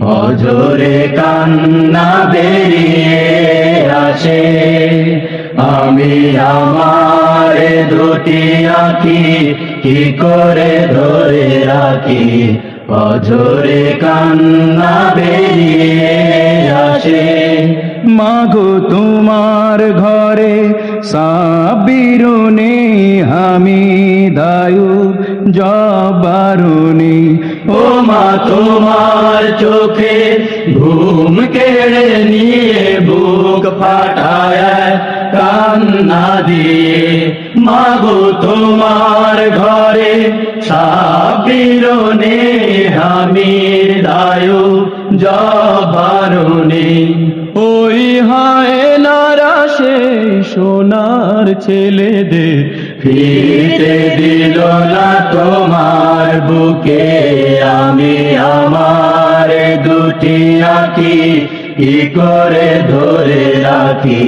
অজরে কান্না বেরিয়ে আসে। আমি আমার দুটি আঁকি কি করে ধরে রাখি? অজরে কান্না বেরিয়ে আসে। মাগো তোমার ঘরে সাবিরুনি আমি দায়ু, জবারুনি। ও মা, তোমার চোখে ঘুম কেড়ে নিয়ে বুক ফাটায়, কান্না দিয়ে। মাগো তোমার ঘরে সাবিরুনি হামির দায়ু জবারুনি ওই হায় নারাশে সোনার ছেলেদের ফিরতে দিল না তোমার বুকে, আমি আমার দুটি আঁখি কি করে ধরে রাখি?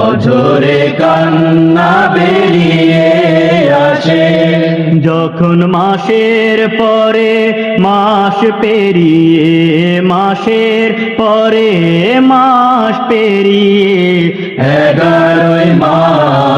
অঝরে কান্না বেরিয়ে আসে। যখন মাসের পরে মাস পেরিয়ে, মাসের পরে মাস পেরিয়ে, এগারোই মাস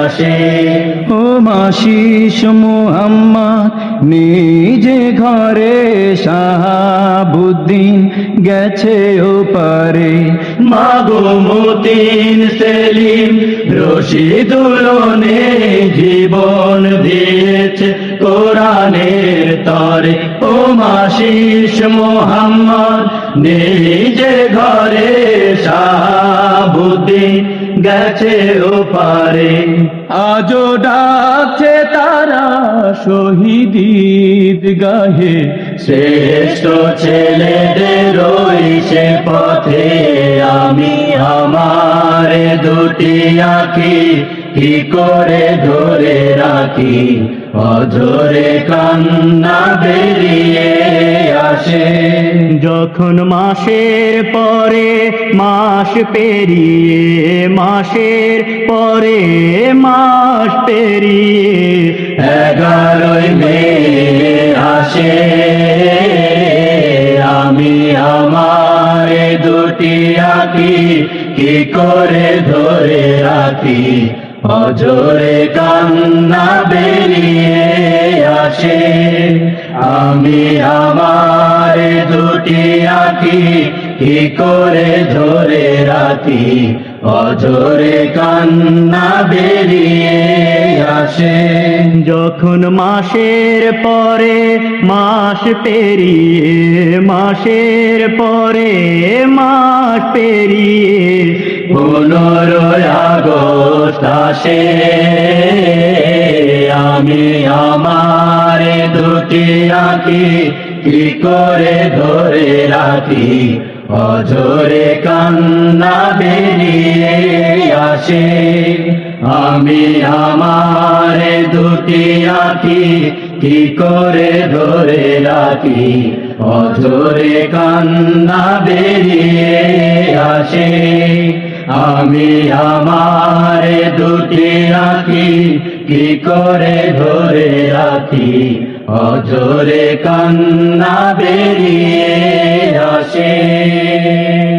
আসে। ও মাসিস মুহাম্মদ নিজে ঘরে শাহাবুদ্দিন গেছে ও পারে মাগো মতিন সেলিম রশিদুলনে জীবন দিয়েছে কোরআনের তরে। ও মাসিস মোহাম্মদ নিজে ঘরে শাহাবুদ্দিন গেছে ও পারে আজও ডাকছে তারা শহীদ গাহে। শ্রেষ্ঠ ছেলেদের ওই সে পথে আমি আমার দুটি আঁকি কি করে ধরে রাখি? অঝরে কান্না বেরিয়ে আসে। যখন মাসের পরে মাস পেরিয়ে মাসের পরে মাস পেরিয়ে এগারোই মে আসে। আমি আমার দুটি আঁখি কি করে ধরে রাখি? অজরে কান্না বেরিয়ে আসে। আমি আমার দুটি আঁকি কি করে ধরে রাখি? অজরে কান্না বেরিয়ে আসে। যখন মাসের পরে মাস পেরিয়ে মাসের পরে মাস পেরিয়ে পনেরোই আগস্ট আসে। আমি আমার দুটি আঁখি কি করে ধরে রাখি? অঝরে কান্না বেরিয়ে আসে আমি আমার দুটি আঁখি কি করে ধরে রাখি? অঝরে কান্না বেরিয়ে আসে। আমি আমার দুটি আঁখি কি করে ধরে রাখি? অজরে কান্না বেরিয়ে আসে।